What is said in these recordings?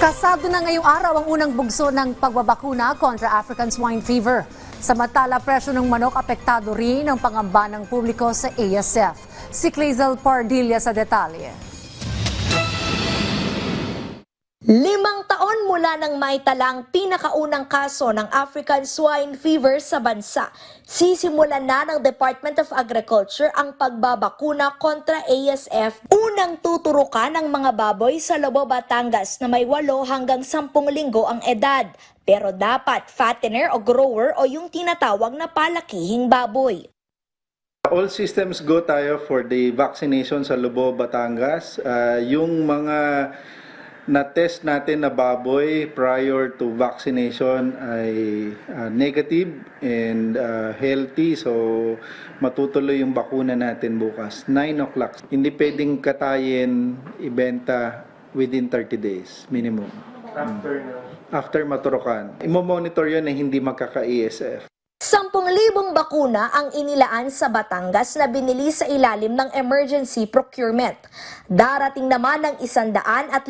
Kasado na ngayong araw ang unang bugso ng pagbabakuna kontra African swine fever. Samantala, presyo ng manok apektado rin ang pangamba ng publiko sa ASF. Si Clazel Pardilla sa detalye. Mula nang maitalang pinakaunang kaso ng African swine fever sa bansa, sisimulan na ng Department of Agriculture ang pagbabakuna kontra ASF. Unang tuturukan ng mga baboy sa Lobo, Batangas na may 8 hanggang 10 linggo ang edad. Pero dapat fattener o grower o yung tinatawag na palakihing baboy. All systems go tayo for the vaccination sa Lobo, Batangas. Ah, yung mga na-test natin na baboy prior to vaccination ay ah, negative and ah, healthy. So, matutuloy yung bakuna natin bukas. 9 o'clock. Hindi pwedeng katayin, ibenta within 30 days minimum. After After maturukan. Imo-monitor yun na hindi magkaka-ESF. 10,000 bakuna ang inilaan sa Batangas na binili sa ilalim ng emergency procurement. Darating naman ng 150,000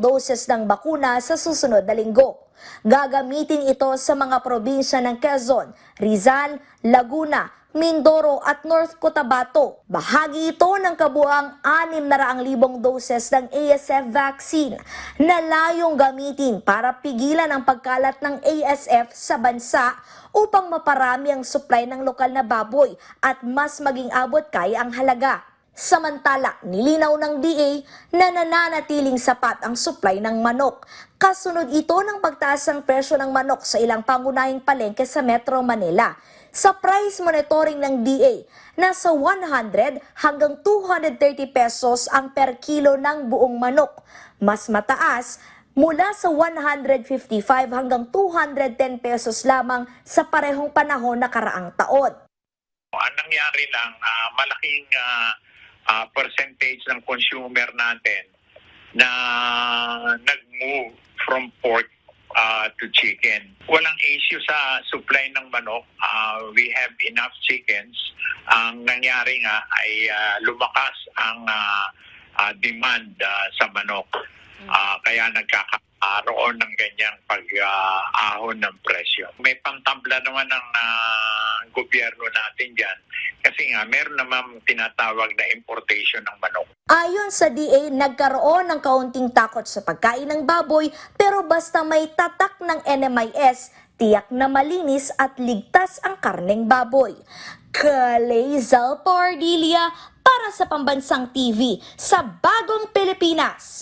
doses ng bakuna sa susunod na linggo. Gagamitin ito sa mga probinsya ng Quezon, Rizal, Laguna, Mindoro at North Cotabato. Bahagi ito ng kabuang 600,000 doses ng ASF vaccine na layong gamitin para pigilan ang pagkalat ng ASF sa bansa upang maparami ang supply ng lokal na baboy at mas maging abot kaya ang halaga. Samantala, nilinaw ng DA na nananatiling sapat ang supply ng manok. Kasunod ito ng pagtaas ng presyo ng manok sa ilang pangunahing palengke sa Metro Manila. Sa price monitoring ng DA, nasa 100 hanggang 230 pesos ang per kilo ng buong manok. Mas mataas mula sa 155 hanggang 210 pesos lamang sa parehong panahon na karaang taon. Ang nangyari lang, ah, malaking ah, ah, percentage ng consumer natin na nag-move from pork to chicken. Walang issue sa supply ng manok. Ah, we have enough chickens. Ang nangyari nga ay ah, lumakas ang ah, ah, demand ah, sa manok. Ah, kaya nagkakaroon ng ganyang pag-ahon ng presyo. May pangtabla naman ng ah, gobyerno natin dyan. Kasi nga, meron naman tinatawag na importation ng manok. Ayon sa DA, nagkaroon ng kaunting takot sa pagkain ng baboy pero basta may tatak ng NMIS, tiyak na malinis at ligtas ang karneng baboy. Kalezal Pardilia para sa Pambansang TV sa Bagong Pilipinas.